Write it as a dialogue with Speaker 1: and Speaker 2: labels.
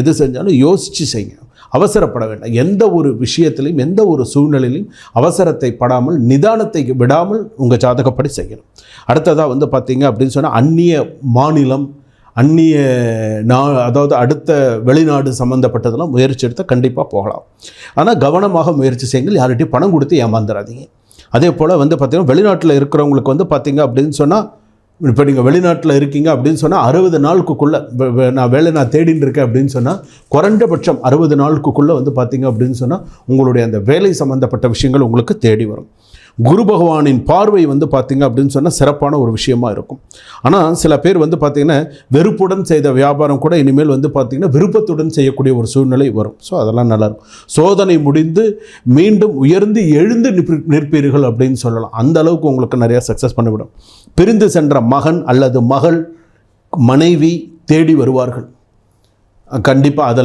Speaker 1: எது செஞ்சாலும் யோசித்து செய்யுங்க. அவசரப்பட வேண்டாம். எந்த ஒரு விஷயத்திலையும் எந்த ஒரு சூழ்நிலையிலையும் அவசரத்தை படாமல் நிதானத்தை விடாமல் உங்கள் ஜாதகப்படி செய்யணும். அடுத்ததாக வந்து பார்த்தீங்க அப்படின்னு சொன்னால் அந்நிய மாநிலம் அந்நிய நா அதாவது அடுத்த வெளிநாடு சம்மந்தப்பட்டதெல்லாம் முயற்சி எடுத்தால் கண்டிப்பாக போகலாம். ஆனால் கவனமாக முயற்சி செய்யுங்கள். யார்கிட்டையும் பணம் கொடுத்து ஏமாந்துடாதீங்க அதே போல் வந்து பார்த்திங்கன்னா வெளிநாட்டில் இருக்கிறவங்களுக்கு வந்து பார்த்தீங்க அப்படின்னு சொன்னால் இப்போ நீங்கள் வெளிநாட்டில் இருக்கீங்க அப்படின்னு சொன்னால் அறுபது நாளுக்குள்ளே நான் வேலை நான் தேடின்னு இருக்கேன் அப்படின்னு சொன்னால் குறைந்தபட்சம் அறுபது நாளுக்குள்ளே வந்து பார்த்தீங்க அப்படின்னு சொன்னால் உங்களுடைய அந்த வேலை சம்மந்தப்பட்ட விஷயங்கள் உங்களுக்கு தேடி வரும். குரு பகவானின் பார்வை வந்து பார்த்திங்க அப்படின்னு சொன்னால் சிறப்பான ஒரு விஷயமா இருக்கும். ஆனால் சில பேர் வந்து பார்த்தீங்கன்னா வெறுப்புடன் செய்த வியாபாரம் கூட இனிமேல் வந்து பார்த்தீங்கன்னா விருப்பத்துடன் செய்யக்கூடிய ஒரு சூழ்நிலை வரும். ஸோ அதெல்லாம் நல்லாயிருக்கும் சோதனை முடிந்து மீண்டும் உயர்ந்து எழுந்து நிற்பி- நிற்பீர்கள் அப்படின்னு சொல்லலாம். அந்த அளவுக்கு உங்களுக்கு நிறையா சக்ஸஸ் பண்ணிவிடும். பிரிந்து சென்ற மகன் அல்லது மகள் மனைவி தேடி வருவார்கள். கண்டிப்பாக அதெல்லாம்